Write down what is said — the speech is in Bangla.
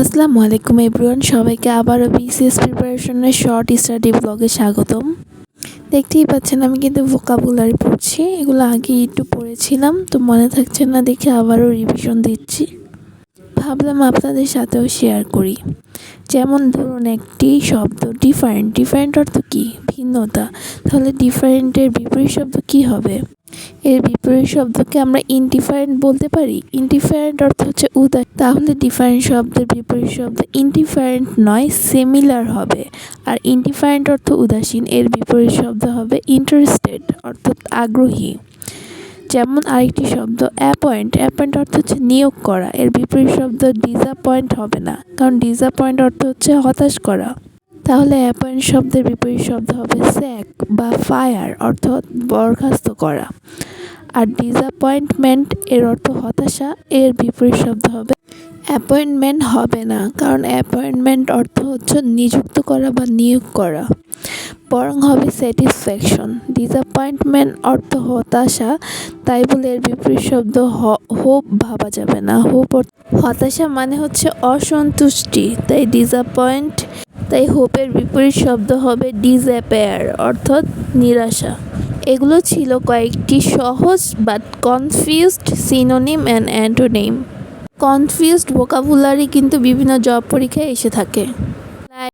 আসসালামু আলাইকুম এভরিওয়ান, সবাইকে আবারও বিসিএস প্রিপারেশনের শর্ট স্টাডি ব্লগে স্বাগতম। দেখতেই পাচ্ছেন আমি কিন্তু ভোকাবুলারি পড়ছি, এগুলো আগে একটু পড়েছিলাম, তো মনে থাকছে না দেখে আবারও রিভিশন দিচ্ছি। ভাবলাম আপনাদের সাথেও শেয়ার করি। যেমন ধরুন একটি শব্দ ডিফারেন্ট ডিফারেন্ট অর্থ কী? ভিন্নতা। তাহলে ডিফারেন্টের বিপরীত শব্দ কী হবে? এর বিপরীত শব্দকে আমরা ইনডিফারেন্ট বলতে পারি। ইনডিফারেন্ট অর্থ হচ্ছে উদার তাহলে ডিফারেন্ট শব্দের বিপরীত শব্দ ইনডিফারেন্ট নয় সিমিলার হবে। আর ইনডিফারেন্ট অর্থ উদাসীন, এর বিপরীত শব্দ হবে ইন্টারেস্টেড অর্থাৎ আগ্রহী। যেমন আরেকটি শব্দ অ্যাপয়েন্ট অ্যাপয়েন্ট অর্থ হচ্ছে নিয়োগ করা। এর বিপরীত শব্দ ডিসঅ্যাপয়েন্ট হবে না, কারণ ডিসঅ্যাপয়েন্ট অর্থ হচ্ছে হতাশ করা। তাহলে অ্যাপয়েন্ট শব্দের বিপরীত শব্দ হবে স্যাক বা ফায়ার অর্থাৎ বরখাস্ত করা। আর ডিসঅ্যাপয়েন্টমেন্ট এর অর্থ হতাশা এর বিপরীত শব্দ হবে। অ্যাপয়েন্টমেন্ট হবে না, কারণ অ্যাপয়েন্টমেন্ট অর্থ হচ্ছে নিযুক্ত করা বা নিয়োগ করা। বরং হবে স্যাটিসফ্যাকশন ডিসঅ্যাপয়েন্টমেন্ট অর্থ হতাশা, তাই বলে এর বিপরীত শব্দ হোপ ভাবা যাবে না। হোপ হতাশা মানে হচ্ছে অসন্তুষ্টি, তাই ডিসঅ্যাপয়েন্ট তাই হোপের বিপরীত শব্দ হবে ডিসঅ্যাপেয়ার অর্থাৎ নিরাশা। এগুলো ছিল কয়েকটি সহজ but confused synonym and antonym confused vocabulary কিন্তু বিভিন্ন জব পরীক্ষায় এসে থাকে।